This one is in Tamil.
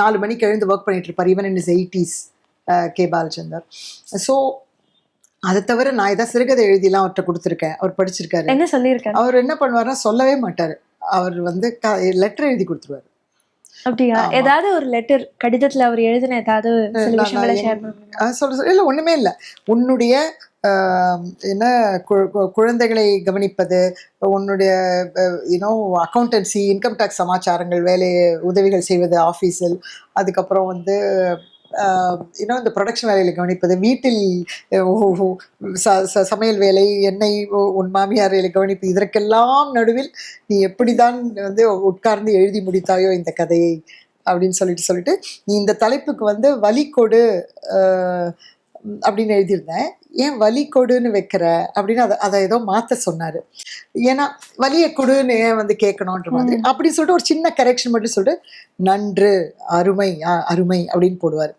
நாலு மணிக்கு எழுந்து ஒர்க் பண்ணிட்டு இருப்பார் even in his eighties K. Balachander. So அதை தவிர நான் ஏதாவது சிறுகதை எழுதிலாம் அவர்கிட்ட கொடுத்துருக்கேன். அவர் படிச்சிருக்காரு. என்ன சொல்லியிருக்காரு? அவர் என்ன பண்ணுவாருன்னா சொல்லவே மாட்டார். அவர் வந்து லெட்டர் எழுதி கொடுத்துருவாரு. அப்படியா. ஏதாவது ஒரு லெட்டர் கடிதத்துல அவர் எழுதின ஏதாவது சொல்ல இல்லை ஒன்றுமே இல்லை. உன்னுடைய என்ன கு- குழந்தைகளை கவனிப்பது உன்னுடைய you know accountancy income tax சமாச்சாரங்கள் வேலை உதவிகள் செய்வது ஆஃபீஸில் அதுக்கப்புறம் வந்து இன்னும் இந்த ப்ரொடக்ஷன் வேலையில் கவனிப்பது வீட்டில் சமையல் வேலை என்னை உன் மாமியார் வேலை கவனிப்பு இதற்கெல்லாம் நடுவில் நீ எப்படிதான் வந்து உட்கார்ந்து எழுதி முடித்தாயோ இந்த கதையை அப்படின்னு சொல்லிட்டு சொல்லிட்டு நீ இந்த தலைப்புக்கு வந்து வலி கொடு அப்படின்னு எழுதியிருந்தேன். ஏன் வலி கொடுன்னு வைக்கிற? அப்படின்னு அதை அதை ஏதோ மாற்ற சொன்னார். ஏன்னா வலியை கொடுன்னு ஏன் வந்து கேட்கணுன்ற மாதிரி. அப்படின்னு சொல்லிட்டு ஒரு சின்ன கரெக்ஷன் மட்டும் சொல்லிட்டு நன்று அருமை அருமை அப்படின்னு போடுவார்.